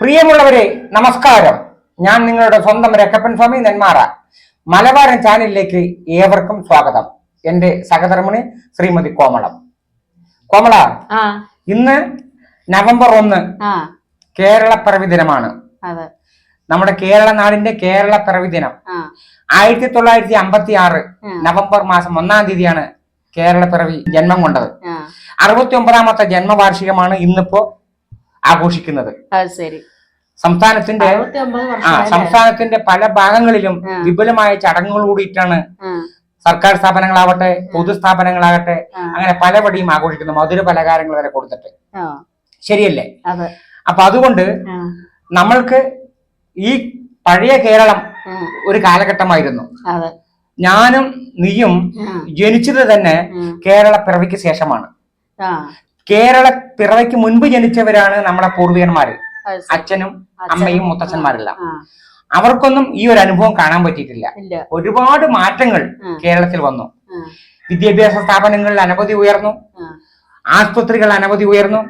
പ്രിയമുള്ളവരെ നമസ്കാരം. ഞാൻ നിങ്ങളുടെ സ്വന്തം രക്കപ്പൻ സ്വാമി നെന്മാറ. മലബാരൻ ചാനലിലേക്ക് ഏവർക്കും സ്വാഗതം. എന്റെ സഹധർമ്മിണി ശ്രീമതി കോമളം. കോമള ഇന്ന് നവംബർ ഒന്ന് ആ. കേരള പിറവി ദിനമാണ് നമ്മുടെ കേരള നാടിന്റെ കേരള പിറവി ദിനം. ആയിരത്തി തൊള്ളായിരത്തി അമ്പത്തി ആറ്. നവംബർ മാസം ഒന്നാം തീയതിയാണ് കേരള പിറവി ജന്മം കൊണ്ടത്. അറുപത്തി ഒമ്പതാമത്തെ ജന്മവാർഷികമാണ് ഇന്നിപ്പോ ആഘോഷിക്കുന്നത്. സംസ്ഥാനത്തിന്റെ ആ സംസ്ഥാനത്തിന്റെ പല ഭാഗങ്ങളിലും. വിപുലമായ ചടങ്ങുകൾ കൂടിയിട്ടാണ് ആ, സർക്കാർ സ്ഥാപനങ്ങളാവട്ടെ പൊതുസ്ഥാപനങ്ങളാകട്ടെ അങ്ങനെ പലപടിയും ആഘോഷിക്കുന്നു. മധുര പലഹാരങ്ങൾ വരെ കൊടുത്തിട്ട്. ആ, ശരിയല്ലേ? അതെ. അപ്പൊ അതുകൊണ്ട് നമ്മൾക്ക് ഈ പഴയ കേരളം ഒരു കാലഘട്ടമായിരുന്നു. അതെ. ഞാനും നീയും ജനിച്ചത് തന്നെ കേരള പിറവിക്ക് ശേഷമാണ്. ആ, കേരള പിറവയ്ക്ക് മുൻപ് ജനിച്ചവരാണ് നമ്മുടെ പൂർവികന്മാര്. അച്ഛനും അമ്മയും മുത്തച്ഛന്മാരല്ല. അവർക്കൊന്നും ഈ ഒരു അനുഭവം കാണാൻ പറ്റിയിട്ടില്ല. ഒരുപാട് മാറ്റങ്ങൾ കേരളത്തിൽ വന്നു. വിദ്യാഭ്യാസ സ്ഥാപനങ്ങളിൽ അനവധി ഉയർന്നു. ആശുപത്രികൾ ആസ്പത്രികൾ അനവധി ഉയർന്നു.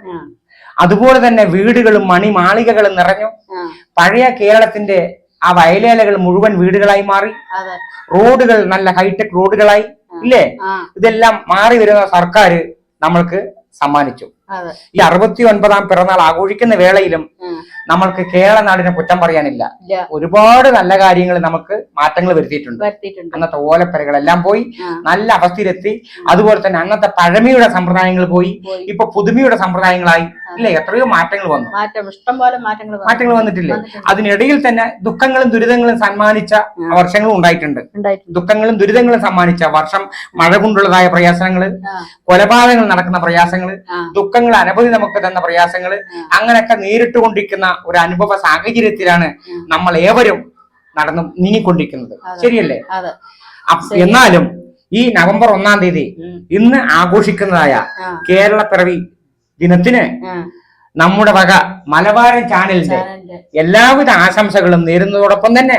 അതുപോലെ തന്നെ വീടുകളും മണിമാളികകളും നിറഞ്ഞു. പഴയ കേരളത്തിന്റെ ആ വയലേലകൾ മുഴുവൻ വീടുകളായി മാറി. റോഡുകൾ നല്ല ഹൈടെക് റോഡുകളായി. ഇല്ലേ? ഇതെല്ലാം മാറി വരുന്ന സർക്കാർ നമ്മൾക്ക് സമ്മാനിച്ചു. ഈ അറുപത്തി ഒൻപതാം പിറന്നാൾ ആഘോഷിക്കുന്ന വേളയിലും നമ്മൾക്ക് കേരള നാടിനെ കുറ്റം പറയാനില്ല. ഒരുപാട് നല്ല കാര്യങ്ങൾ നമുക്ക് മാറ്റങ്ങൾ വരുത്തിയിട്ടുണ്ട്. അന്നത്തെ ഓലപ്പരകളെല്ലാം പോയി നല്ല അവസ്ഥയിലെത്തി. അതുപോലെ തന്നെ അന്നത്തെ പഴമയുടെ സമ്പ്രദായങ്ങൾ പോയി. ഇപ്പൊ പുതുമയുടെ സമ്പ്രദായങ്ങളായി. ഇല്ലേ എത്രയോ മാറ്റങ്ങൾ വന്നു. മാറ്റം ഇഷ്ടം പോലെ മാറ്റങ്ങൾ. മാറ്റങ്ങൾ വന്നിട്ടില്ലേ? അതിനിടയിൽ തന്നെ ദുഃഖങ്ങളും ദുരിതങ്ങളും സമ്മാനിച്ച വർഷങ്ങളും ഉണ്ടായിട്ടുണ്ട്. ദുഃഖങ്ങളും ദുരിതങ്ങളും സമ്മാനിച്ച വർഷം മഴ കൊണ്ടുള്ളതായ പ്രയാസങ്ങൾ കൊലപാതകങ്ങൾ നടക്കുന്ന പ്രയാസങ്ങൾ ദുഃഖങ്ങൾ അനവധി നമുക്ക് തന്ന പ്രയാസങ്ങൾ അങ്ങനെയൊക്കെ നേരിട്ടുകൊണ്ടിരിക്കുന്ന ഒരു അനുഭവ സാഹചര്യത്തിലാണ്. നമ്മൾ ഏവരും നടന്നു നീങ്ങിക്കൊണ്ടിരിക്കുന്നത്. ശരിയല്ലേ? എന്നാലും ഈ നവംബർ ഒന്നാം തീയതി ഇന്ന് ആഘോഷിക്കുന്നതായ കേരളപ്പിറവി കേരള പിറവി ദിനത്തിന് നമ്മുടെ വക മലബാരൻ ചാനലിന്റെ എല്ലാവിധ ആശംസകളും നേരുന്നതോടൊപ്പം തന്നെ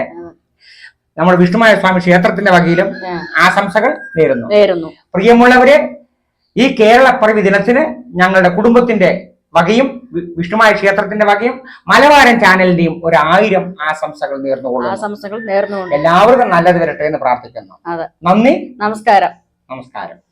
നമ്മുടെ വിഷ്ണുമായ സ്വാമി ക്ഷേത്രത്തിന്റെ വകയിലും ആശംസകൾ നേരുന്നു. പ്രിയമുള്ളവരെ ഈ കേരള പിറവി ദിനത്തിന് ഞങ്ങളുടെ കുടുംബത്തിന്റെ വകയും വിഷ്ണുമായ ക്ഷേത്രത്തിന്റെ വകയും മലബാരൻ ചാനലിന്റെയും ഒരു ആയിരം ആശംസകൾ നേർന്നുകൊള്ളുന്നു. ആശംസകൾ നേർന്നുകൊണ്ട് എല്ലാവർക്കും നല്ലത് വരട്ടെ എന്ന് പ്രാർത്ഥിക്കുന്നു. നന്ദി. നമസ്കാരം. നമസ്കാരം.